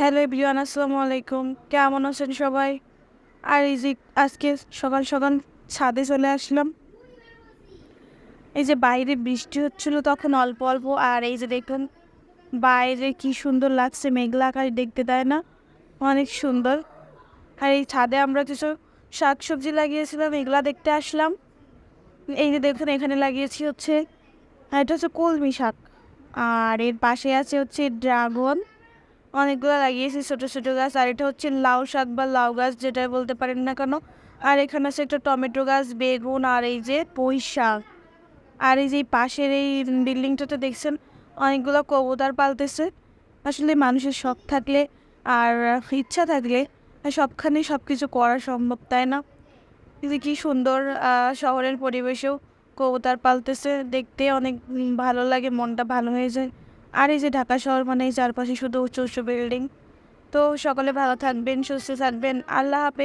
Hello everyone, আসসালামু আলাইকুম। কেমন আছেন সবাই? আর এই যে আজকে সকাল সকাল ছাদে চলে আসলাম। এই যে বাইরে বৃষ্টি হচ্ছিল তখন অল্প অল্প, আর এই যে দেখুন, বাইরে কি সুন্দর লাগছে, মেঘলা আকাশ দেখতে দেয় না? অনেক সুন্দর। আর এই ছাদে আমরা কিছু শাক সবজি লাগিয়েছিলাম, এগুলা দেখতে আসলাম। এই যে দেখুন, এখানে লাগিয়েছি হচ্ছে এটা হচ্ছে কলমি শাক। আর এর পাশে আছে হচ্ছে ড্রাগন। অনেকগুলো লাগিয়েছি, ছোটো ছোটো গাছ। আর এটা হচ্ছে লাউ শাক বা লাউ গাছ, যেটা বলতে পারেন না কেন। আর এখানে আছে একটা টমেটো গাছ, বেগুন আর এই যে পুঁই শাক। আর এই যে পাশের এই বিল্ডিংটাতে দেখছেন, অনেকগুলো কবুতর পালতেছে। আসলে মানুষের শখ থাকলে আর ইচ্ছা থাকলে সবখানে সব কিছু করা সম্ভব, তাই না? কিন্তু কি সুন্দর শহরের পরিবেশেও কবুতর পালতেছে। দেখতে অনেক ভালো লাগে, মনটা ভালো হয়ে যায়। আর এই যে ঢাকা শহর মানে চারপাশে শুধু উঁচু উঁচু বিল্ডিং। তো সকলে ভালো থাকবেন, সুস্থ থাকবেন। আল্লাহ হাফেজ।